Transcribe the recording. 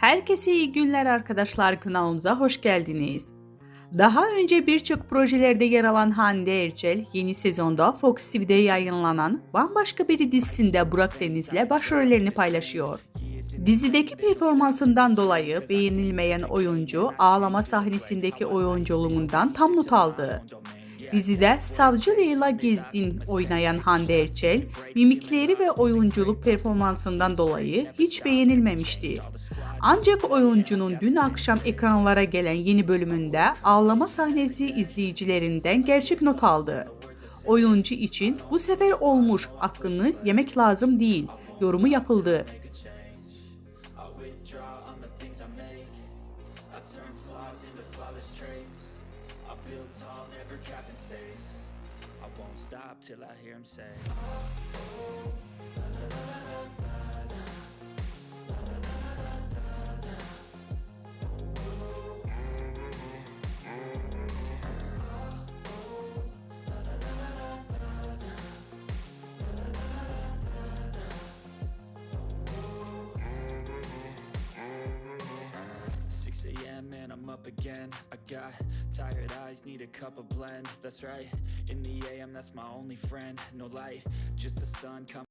Herkese iyi günler arkadaşlar kanalımıza hoş geldiniz. Daha önce birçok projelerde yer alan Hande Erçel yeni sezonda Fox TV'de yayınlanan bambaşka bir dizisinde Burak Deniz'le başrollerini paylaşıyor. Dizideki performansından dolayı beğenilmeyen oyuncu ağlama sahnesindeki oyunculuğundan tam not aldı. Dizide Savcı Leyla Gezdin oynayan Hande Erçel, mimikleri ve oyunculuk performansından dolayı hiç beğenilmemişti. Ancak oyuncunun dün akşam ekranlara gelen yeni bölümünde ağlama sahnesi izleyicilerinden gerçek not aldı. Oyuncu için bu sefer olmuş hakkını yemek lazım değil yorumu yapıldı. I build tall, never capped in space. I won't stop till I hear him say. Six I'm up again. I got tired eyes, need a cup of blend. That's right. In the a.m. that's my only friend. No light, just the sun coming.